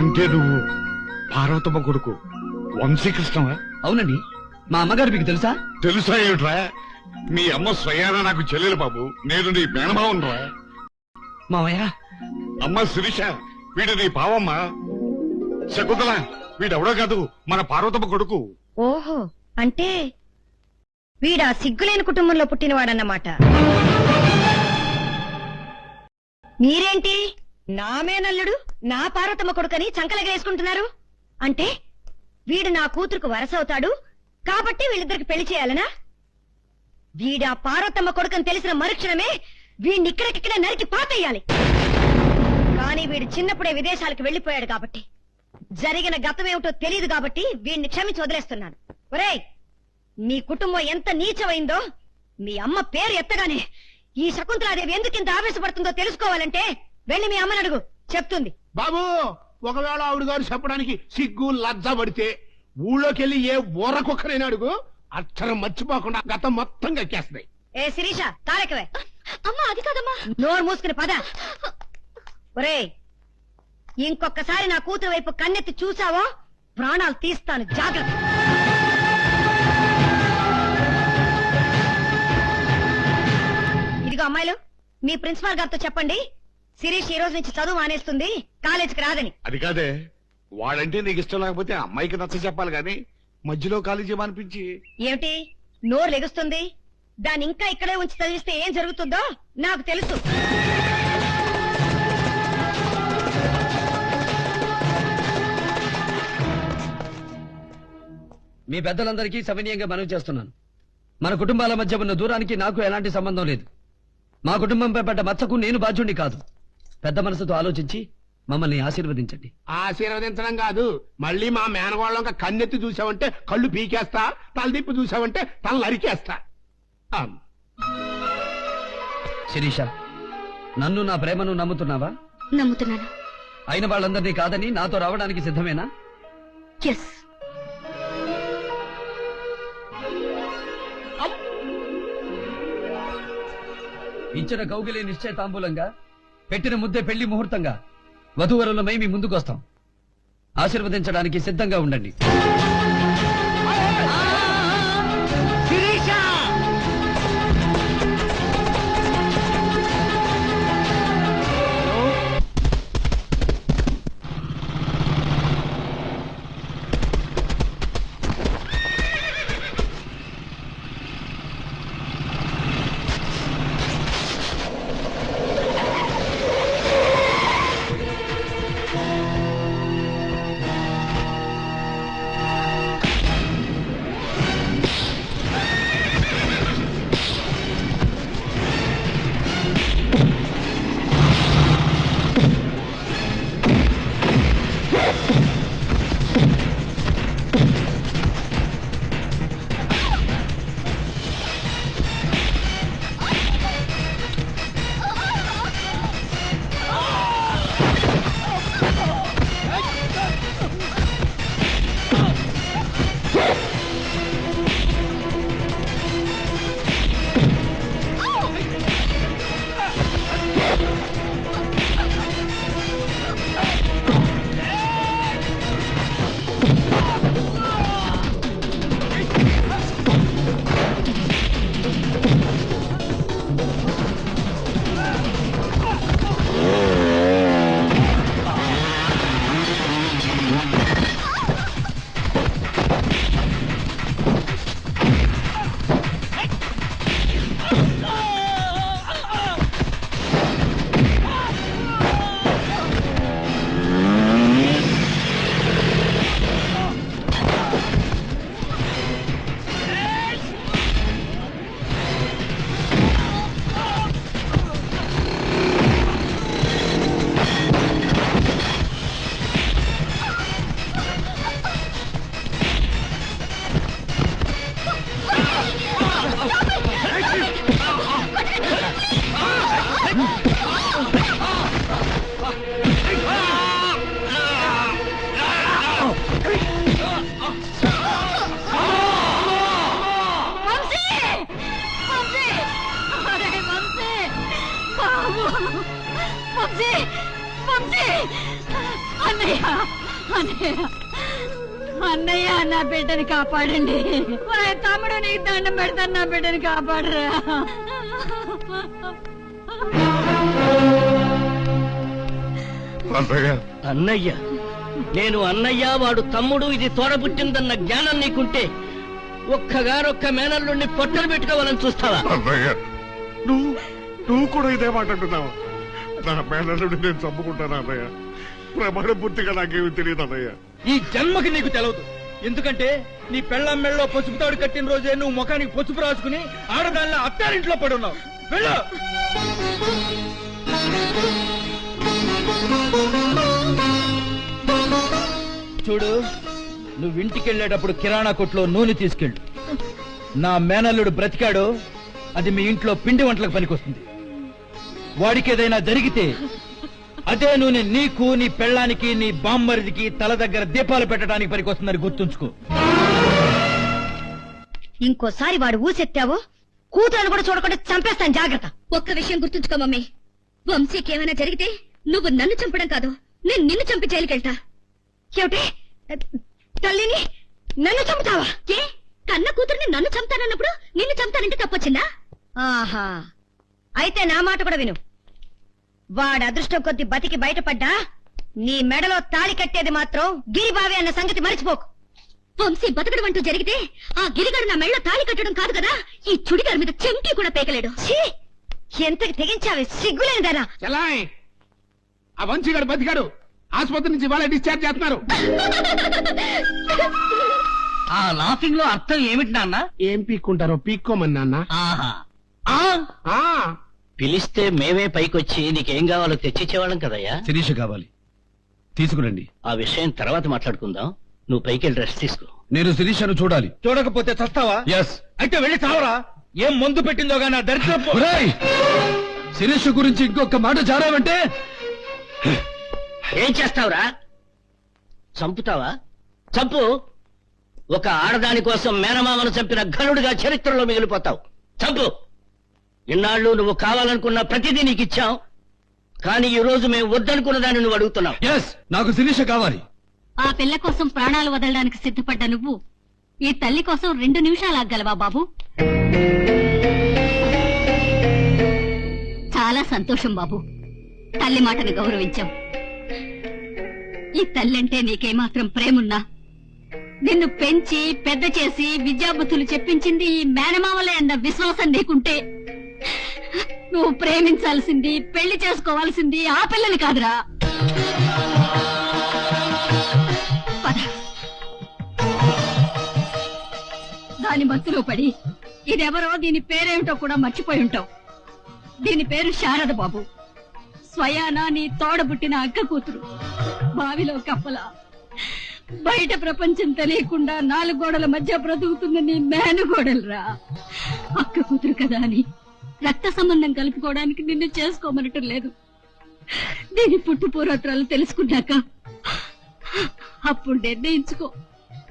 అంటే నువ్వు పార్వతమ్మ కొడుకు. వంశీకృష్ణవా అవునండి. మా అమ్మగారు మీకు తెలుసా? తెలుసా ఏమిట్రా? మీ అమ్మ స్వయాన నాకు చెల్లెలు బాబు. నేను నీ మేనమావునరా. మావయ్య. అమ్మ శిరీష వీడు నీ పావమ్మ శకుంతల వీడెవడో కాదు మన పార్వతమ్మ కొడుకు. ఓహో అంటే వీడా సిగ్గులేని కుటుంబంలో పుట్టినవాడన్నమాట. మీరేంటి? నా మేనల్లుడు నా పార్వతమ్మ కొడుకని చంకలగేసుకుంటున్నారు అంటే వీడు నా కూతురుకు వరసవుతాడు కాబట్టి వీళ్ళిద్దరికి పెళ్ళి చేయాలనా? వీడా పార్వతమ్మ కొడుకని తెలిసిన మరుక్షణమే వీడిని ఇక్కడికిక్కడ నరికి పాతేయాలి. కానీ వీడు చిన్నప్పుడే విదేశాలకు వెళ్ళిపోయాడు కాబట్టి జరిగిన గతమేమిటో తెలియదు కాబట్టి వీడిని క్షమించి వదిలేస్తున్నాను ఒరేయ్ మీ కుటుంబం ఎంత నీచమైందో మీ అమ్మ పేరు ఎత్తగానే ఈ శకుంతలాదేవి ఎందుకు ఇంత ఆవేశపడుతుందో తెలుసుకోవాలంటే వెళ్ళి మీ అమ్మని అడుగు. చెప్తుంది. బాబు ఒకవేళ ఆవిడ గారు చెప్పడానికి సిగ్గు లజ్జ పడితే ఊళ్ళోకి వెళ్ళి ఏ ఊర కుక్కరైనా అడుగు. అక్షరం మర్చిపోకుండా గతం మొత్తం ఎక్కేస్తాయి ఏ శిరీష తాలెక్కవే అమ్మా అది కాదమ్మా. నోరు మూసుకుని పద. ఒరేయ్ ఇంకొకసారి నా కూతురు వైపు కన్నెత్తి చూసావో? ప్రాణాలు తీస్తాను జాగ్రత్త. ఇదిగో అమ్మాయిలు మీ ప్రిన్సిపాల్ గారితో చెప్పండి. శిరీష్ ఈ రోజు నుంచి చదువు మానేస్తుంది. కాలేజీకి రాదని. అది కాదే. వాడంటే నీకు ఇష్టం లేకపోతే అమ్మాయికి నచ్చ చెప్పాలి గాని మధ్యలో కాలేజీ అనిపించి ఏమిటి? నోరు లెగుస్తుంది. దాన్ని ఇంకా ఇక్కడే ఉంచి చదివిస్తే ఏం జరుగుతుందో నాకు తెలుసు. మీ పెద్దలందరికీ సవినీయంగా మనవి చేస్తున్నాను. మన కుటుంబాల మధ్య ఉన్న దూరానికి నాకు ఎలాంటి సంబంధం లేదు. మా కుటుంబంపై పడ్డ మచ్చకు నేను బాధ్యుణ్ణి కాదు. పెద్ద మనసుతో ఆలోచించి మమ్మల్ని ఆశీర్వదించండి. ఆశీర్వదించడం కాదు. మళ్ళీ మా మేనగోళ్ళం కన్నెత్తి చూసావంటే కళ్ళు పీకేస్తా తలదిప్పు చూసావంటే తల నరికేస్తా ఆ, శిరీష నన్ను నా ప్రేమను నమ్ముతున్నావా? నమ్ముతున్నాను. అయిన వాళ్ళందరినీ కాదని నాతో రావడానికి సిద్ధమేనా? ఎస్ ఇచ్చిన కౌగిలి నిశ్చయ తాంబూలంగా పెట్టిన ముద్దే పెళ్ళి ముహూర్తంగా. వధువరులమై మీ ముందుకు వస్తాం ఆశీర్వదించడానికి సిద్ధంగా ఉండండి. వంశీ వంశీ అన్నయ్య అన్నయ్య అన్నయ్య నా బిడ్డని కాపాడండి. తమ్ముడు నీకు దండం పెడతాను నా బిడ్డని కాపాడరా. అన్నయ్య. అన్నయ్య నేను అన్నయ్య వాడు తమ్ముడు ఇది తోడబుట్టిందన్న జ్ఞానం నీకుంటే ఒక్కగారొక్క మేనల్లుండి పొట్టలు పెట్టుకోవాలని చూస్తావా? అన్నయ్య నువ్వు నువ్వు కూడా ఇదే మాట అంటున్నావు. నా మేనల్లుడి నేను చంపుకుంటాను అన్నయ్య? ప్రమాణ పూర్తిగా నాకేమి తెలియదు అన్నయ్య. ఈ జన్మకి నీకు తెలవదు. ఎందుకంటే నీ పెళ్ళం మెళ్ళలో పసుపు తాడు కట్టిన రోజే నువ్వు ముఖానికి పసుపు రాసుకుని ఆడదానిలో అత్తారింట్లో పడి ఉన్నావు వెళ్ళు! చూడు నువ్వు ఇంటికి వెళ్ళేటప్పుడు కిరాణా కొట్లో నూనె తీసుకెళ్ళు. నా మేనల్లుడు బ్రతికాడు. అది మీ ఇంట్లో పిండి వంటలకు పనికొస్తుంది. వాడికి ఏదైనా జరిగితే అదే నూనె నీకు నీ పెళ్ళానికి నీ బామ్మరిదికి తల దగ్గర దీపాలు పెట్టడానికి పనికొస్తుందని గుర్తుంచుకో. ఇంకోసారి వాడు ఊసెత్తావో కూతురను కూడా చూడకుండా చంపేస్తాను జాగ్రత్త. ఒక్క విషయం గుర్తుంచుకో మమ్మీ. వంశీకి ఏమైనా జరిగితే నువ్వు నన్ను చంపడం కాదు నేను నిన్ను చంపి జైలుకెళ్తా. ఏమిటి? తల్లిని నన్ను చంపుతావా? ఏ? కన్న కూతుర్ని నన్ను చంపుతానన్నప్పుడు నిన్ను చంపుతానంటే తప్పొచ్చిందా? ఆహా. అయితే నా మాట కూడా విను. వాడు అదృష్టం కొద్ది బతికి బయటపడ్డా నీ మెడలో తాళి కట్టేది మాత్రం గిరిబావి అన్న సంగతి మర్చిపోకు. వంశీ బతకడం అంటూ జరిగితే ఆ గిరిగాడు నా మెళ్ళ తాళి కట్టడం కాదు కదా? ఈ చుడిగారి మీద చెంకి కూడా పేకలేడు. ఛీ! ఎంతకి తెగించావే? సిగ్గులేనిదానా ఆ వంశీగాడు బతికాడు ఆసుపత్రి నుంచి వాళ్ళే డిశ్చార్జ్ చేస్తున్నారు. ఆ లాఫింగ్లో అర్థం ఏమిటి నాన్న? ఏం పీక్కుంటారో పీక్కోమని నాన్న. ఆహా. పిలిస్తే మేమే పైకొచ్చి నీకేం కావాలో తెచ్చిచ్చేవాళ్ళం కదయ్యా. శిరీష కావాలి. తీసుకురండి. ఆ విషయం తర్వాత మాట్లాడుకుందాం. నువ్వు పైకి వెళ్ళి రెస్ట్ తీసుకో. నేను శిరీషను చూడాలి. చూడకపోతే చస్తావా? ఎస్ అయితే వెళ్ళి చావరా. ఏం మందు పెట్టిందో గానీ ఆ దరిద్రపు శిరీష గురించి ఇంకొక మాట జారావంటే? ఏం చేస్తావురా? చంపుతావా? చంపు. ఒక ఆడదాని కోసం మేనమామను చంపిన ఘనుడిగా చరిత్రలో మిగిలిపోతావు. చంపు. ఇన్నాళ్ళు నువ్వు కావాలనుకున్న ప్రతిదీ నీకు ఇచ్చాం కానీ ఈ రోజు మేము వద్దనుకున్న దాన్ని నువ్వు అడుగుతున్నావు. ఎస్ నాకు శిరీష కావాలి. ఆ పిల్ల కోసం ప్రాణాలు వదలడానికి సిద్ధపడ్డ నువ్వు ఈ తల్లి కోసం రెండు నిమిషాలు ఆగలవా బాబు? చాలా సంతోషం బాబు. తల్లి మాటను గౌరవించాం. ఈ తల్లంటే నీకేమాత్రం ప్రేమున్నా? నిన్ను పెంచి పెద్ద చేసి విద్యాబుద్ధులు చెప్పించింది ఈ మేనమామలే అన్న విశ్వాసం నీకుంటే నువ్వు ప్రేమించాల్సింది పెళ్ళి చేసుకోవాల్సింది ఆ పిల్లని కాదురా. దాని మత్తులో పడి ఇదెవరో దీని పేరేమిటో కూడా మర్చిపోయి ఉంటావు. దీని పేరు శారద బాబు. స్వయానా నీ తోడబుట్టిన అక్క కూతురు. బావిలో కప్పల. బయట ప్రపంచం తెలియకుండా నాలుగు గోడల మధ్య బ్రతుకుతున్న నీ మేనగోడలరా. అక్క కూతురు కదా అని. రక్త సంబంధం కలుపుకోవడానికి నిన్ను చేసుకోమనటం లేదు దీని పుట్టు పూర్వత్రాలు తెలుసుకున్నాక అప్పుడు నిర్ణయించుకో.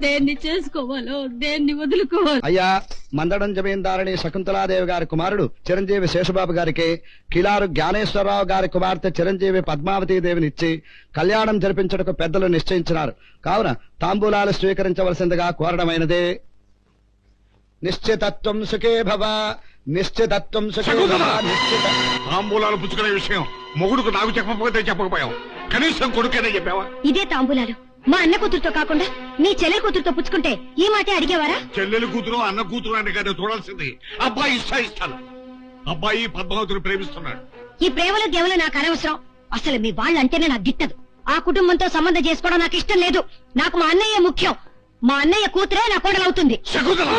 దేన్ని చేసుకోవాలో దేన్ని వదులుకోవాలి. అయ్యా మందడం జమీందారుని శకుంతలాదేవి గారి కుమారుడు చిరంజీవి శేషబాబు గారికి కిలారు జ్ఞానేశ్వరరావు గారి కుమార్తె చిరంజీవి పద్మావతి దేవిని ఇచ్చి కళ్యాణం జరిపించుటకు పెద్దలు నిశ్చయించినారు. కావున తాంబూలాలు స్వీకరించవలసిందిగా కోరడమైనదే నిశ్చితత్వం సుఖే భవ నిశ్చితత్వం సుఖే భవ నిశ్చిత తాంబూలాలు పుచ్చుకునే విషయం. మొగుడుకు నాకు చెప్పకపోతే చెప్పకపోయావు. కనీసం కొడుకైనా చెప్పావా? ఇదే తాంబూలాలు. మా అన్న కూతురుతో కాకుండా నీ చెల్లెల కూతురుతో పుచ్చుకుంటే ఈ మాటే అడిగేవారా? చెల్లెలు కూతురు అన్న కూతురు అని కదా చూడాల్సింది. అబ్బాయి ఇష్ట ఇష్టాలు అబ్బాయి పద్మావతిని ప్రేమిస్తున్నాడు. ఈ ప్రేమలు దేవులు నాకు అనవసరం. అసలు మీ వాళ్ళంటేనే నాకు గిట్టదు. ఆ కుటుంబంతో సంబంధం చేసుకోవడం నాకు ఇష్టం లేదు. నాకు మా అన్నయ్య ముఖ్యం. మా అన్నయ్య కూతురే నా కోడలవుతుంది. శకుంతల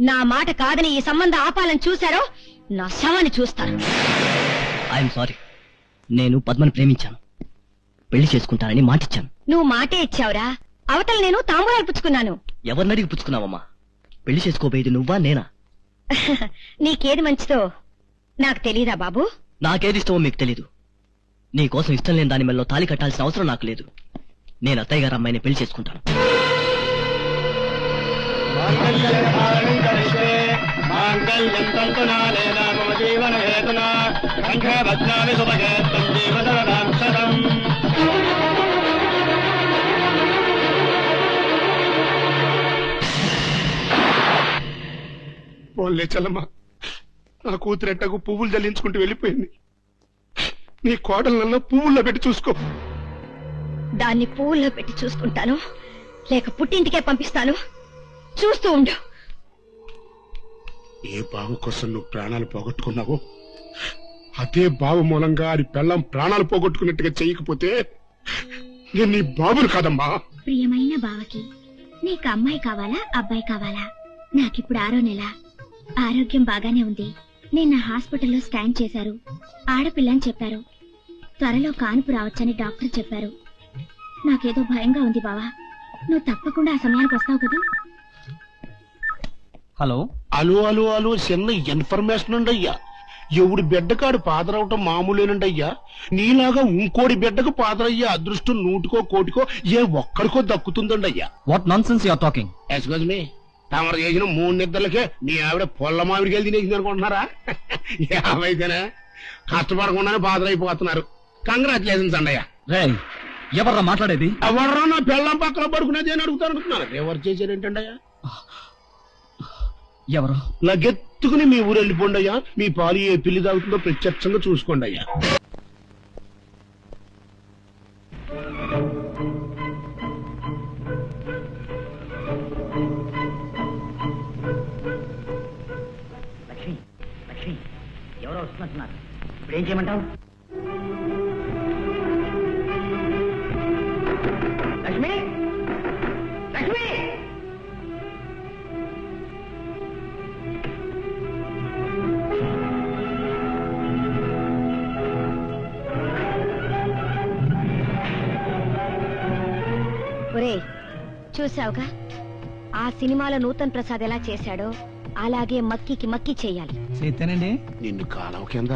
నా మాట కాదని ఈ సంబంధం ఆపాలని చూశారో నా శవాన్ని చూస్తారు. I'm sorry. నేను పద్మని ప్రేమించాను. పెళ్ళి చేసుకుంటానని మాటిచ్చాను. నువ్వు మాటే ఇచ్చావురా. అవతల నేను తాంబూలాలు పుచ్చుకున్నాను. ఎవరిని అడిగి పుచ్చుకున్నావమ్మా? పెళ్ళి చేసుకోబోయేది నువ్వా నేనా? నీకేది మంచిదో నాకు తెలీదా బాబు? నాకేది ఇష్టమో మీకు తెలీదు. నీ కోసం ఇష్టం లేని దాని మెల్లో తాళి కట్టాల్సిన అవసరం నాకు లేదు. నేను అత్తయ్య గారు అమ్మాయిని పెళ్ళి చేసుకుంటాను. మాంగళ్యం తంతునా జీవన హేతునా పోన్లే చలమ్మ. నా కూతురెట్టకు పువ్వులు జల్లించుకుంటూ వెళ్ళిపోయింది. నీ కోడలలో పువ్వుల్లో పెట్టి చూసుకో. దాన్ని పువ్వుల్లో పెట్టి చూసుకుంటాను. లేక పుట్టింటికే పంపిస్తాను. చూస్తూ ఉండు. ఏ బావ కోసం నువ్వు ప్రాణాలు పోగొట్టుకున్నావో అదే బావ మూలంగా అది పెళ్ళం ప్రాణాలు పోగొట్టుకున్నట్టుగా చేయకపోతే నేను నీ బాబును కాదమ్మా. ప్రియమైన బావకి నీకు అమ్మాయి కావాలా అబ్బాయి కావాలా? నాకిప్పుడు ఆరో నెల. ఆరోగ్యం బాగానే ఉంది. నిన్న హాస్పిటల్లో స్కాన్ చేశారు. ఆడపిల్ల అని చెప్పారు. త్వరలో కానుపు రావచ్చని డాక్టర్ చెప్పారు. నాకేదో భయంగా ఉంది బావా. నువ్వు తప్పకుండా ఆ సమయానికి వస్తావు కదా? హలో? అలు అలు అలు చిన్న ఇన్ఫర్మేషన్ అండి అయ్యా ఎవడి బిడ్డకాడు పాదరవటం మామూలేనండి అయ్యా నీలాగా ఇంకోడి బిడ్డకు పాదరయ్యే అదృష్టం నూటికో కోటికో ఏ ఒక్కడికో దక్కుతుందండి అయ్యా what nonsense you are talking excuse me తమరు చేసిన మూడు నిద్రలకే మీ ఆవిడ పొల్ల మామిడికి తినేసింది అనుకుంటున్నారా? ఏమైతేనే? కష్టపడకుండానే బాధలైపోతున్నారు కంగ్రాచులేషన్స్ అండి అయ్యా రే ఎవర్రా మాట్లాడేది? ఎవరు నా పెళ్ళం పక్కన పడుకునేది అని అడుగుతారు అనుకున్నారు ఎవరు చేశారేంటండి అయ్యా ఎవరు? లగెత్తుకుని మీ ఊరు వెళ్ళిపోండి అయ్యా మీ పాలు ఏ పిల్లి తాగుతుందో ప్రత్యక్షంగా చూసుకోండి అయ్యా చూసావుగా ఆ సినిమాలో నూతన్ ప్రసాద్ ఎలా చేశాడో అలాగే మక్కికి మక్కి చెయ్యాలి చేతేనండి నిన్ను కాలువ కింద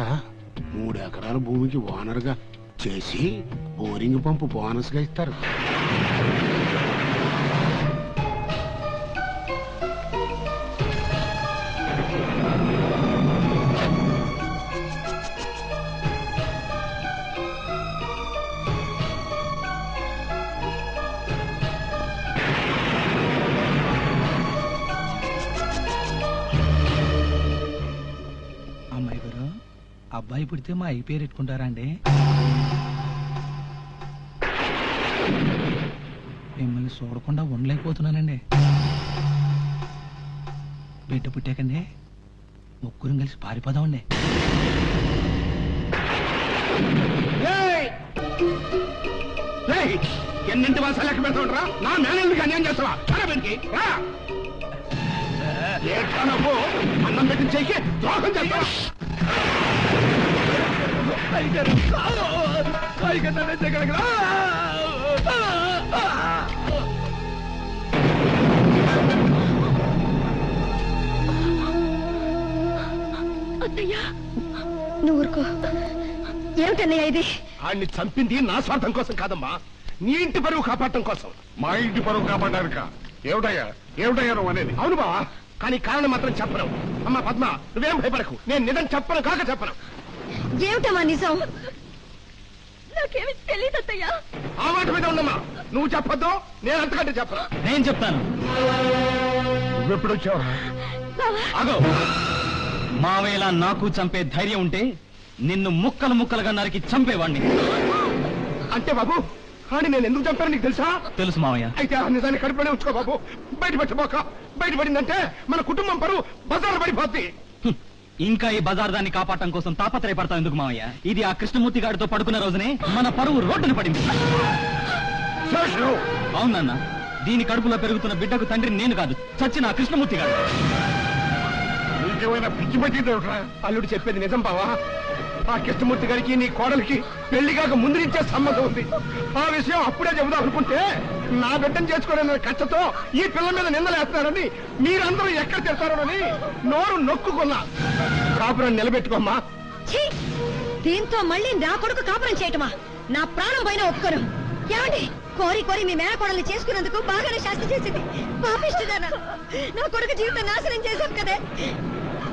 మూడు ఎకరాల భూమికి ఓనర్గా చేసి బోరింగ్ పంపు బోనస్గా ఇస్తారు. అబ్బాయి పుడితే మా అయ్యి పేరు పెట్టుకుంటారా అండి? మిమ్మల్ని చూడకుండా ఉండలేకపోతున్నానండి. బిడ్డ పుట్టాకండి. ముగ్గురం కలిసి పారిపోదామండి. ఎన్నింటి వాస లెక్క పెడతావురా నా మేనల్ని అన్యాయం చేస్తావా? రా వెనక్కి, రా. ఏట్రా నువ్వు? నువ్వు ఊరుకో. ఏమిటన్నయ్య ఇది? ఆడిని చంపింది నా స్వార్థం కోసం కాదమ్మా. నీ ఇంటి పరువు కాపాడటం కోసం. మా ఇంటి పరువు కాపాడానిక ఏమిటయ్యా? ఏమిటయ్యా నువ్వు అనేది? అవును బావా కానీ కారణం మాత్రం చెప్పను అమ్మా పద్మ నువ్వేం భయపడకు. నేను నిజం చెప్పను కాక చెప్పను. ఏమిటమ్మా నిజం? నాకేమి తెలియదు అత్తయ్యా. ఆ మాట మీద ఉండమ్మా. నువ్వు చెప్పొద్దు నేను అంతకంటే చెప్పను. నేను చెప్తాను. నువ్వెప్పుడు వచ్చావురా అగో మావేలా నాకు చంపే ధైర్యం ఉంటే నిన్ను ముక్కలు ముక్కలుగా నరికి చంపేవాణ్ణి. అంటే బాబు అని నేను ఎందుకు చంపాను నీకు తెలుసా? తెలుసు మావయ్య. అయితే ఆ నిజాన్ని కడుపులోనే ఉంచుకో బాబు. బయట పెట్టబోక బయట పడిందంటే మన కుటుంబం పరువు బజారు పడిపోద్ది. ఇంకా ఈ బజార్ దాన్ని కాపాడటం కోసం తాపత్రయపడతాం ఎందుకు మావయ్య? ఇది ఆ కృష్ణమూర్తి గారితో పడుకున్న రోజునే మన పరువు రోడ్డున పడింది. అవునన్న దీని కడుపులో పెరుగుతున్న బిడ్డకు తండ్రి నేను కాదు చచ్చిన ఆ కృష్ణమూర్తి గారు. అల్లుడు చెప్పేది నిజం బావా. ఆ కృష్ణమూర్తి గారికి నీ కోడలికి పెళ్ళి కాక ముందు నుంచే సంబంధం ఉంది. ఆ విషయం అప్పుడే చెబుదాం అనుకుంటే నా బిడ్డను చేసుకోలేని కచ్చతో ఈ పిల్ల మీద నిందలేస్తున్నారని మీరందరూ ఎక్కడ తిడతారోనని నోరు నొక్కుకున్నా. కాపురం నిలబెట్టుకోమ్మా. ఛీ! దీంతో మళ్ళీ నా కొడుకు కాపురం చేయటమా? నా ప్రాణం పైన ఒప్పుకోను. ఏమండి? కోరి కోరి మీ మేనకోడల్ని చేసుకున్నందుకు బాగానే శాస్తి చేసింది. పాపిష్టిదానా. నా కొడుకు జీవితం నాశనం చేశావు కదే.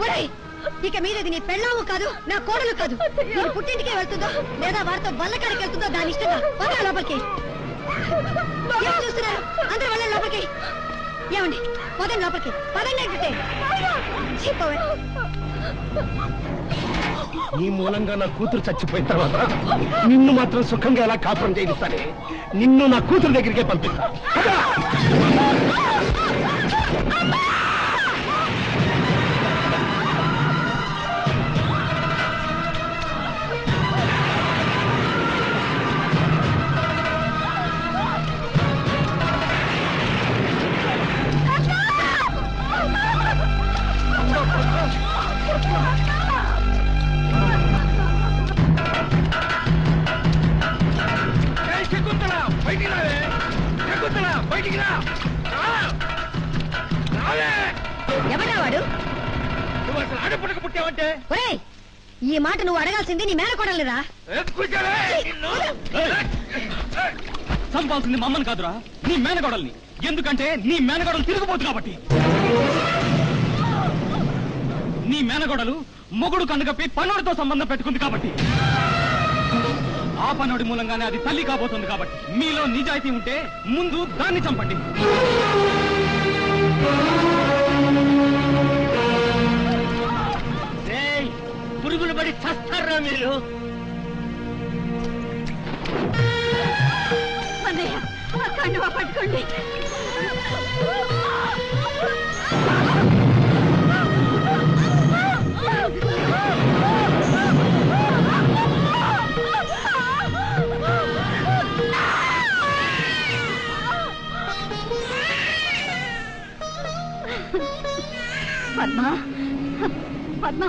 ఒరేయ్! ఇక మీరేది నీ పెళ్ళాము కాదు నా కోడలు కాదు. నేను పుట్టింటికే వెళ్తుందో లేదా వారితో బల్లకాడికి వెళ్తుందో దాని ఇష్టంగా వదల లోపలికి. చూస్తున్నారు? అందరు వెళ్ళండి లోపలికి. ఏమండి? పదండి లోపలికి. పదండి అంటే చెప్పవే నీ మూలంగా నా కూతురు చచ్చిపోయిన తర్వాత నిన్ను మాత్రం సుఖంగా ఎలా కాపురం చేయిస్తానే? నిన్ను నా కూతురు దగ్గరికే పంపిస్తా. ఆడపడక పుట్టావంటే? ఒరేయ్ ఈ మాట నువ్వు అడగాల్సింది నీ ఎత్తుకుంటావే నిన్ను. చంపాల్సింది మమ్మల్ని కాదురా నీ మేనగోడల్ని ఎందుకంటే నీ మేనగోడలు తిరుగుపోతు కాబట్టి. నీ మేనగోడలు మొగుడు కనుగప్పి పన్నోడితో సంబంధం పెట్టుకుంది కాబట్టి. ఆ పన్నోడి మూలంగానే అది తల్లి కాబోతుంది కాబట్టి. మీలో నిజాయితీ ఉంటే ముందు దాన్ని చంపండి. పడి చస్తారా మీరు? అన్నయ్య కండువా పట్టుకోండి. పద్మ పద్మ.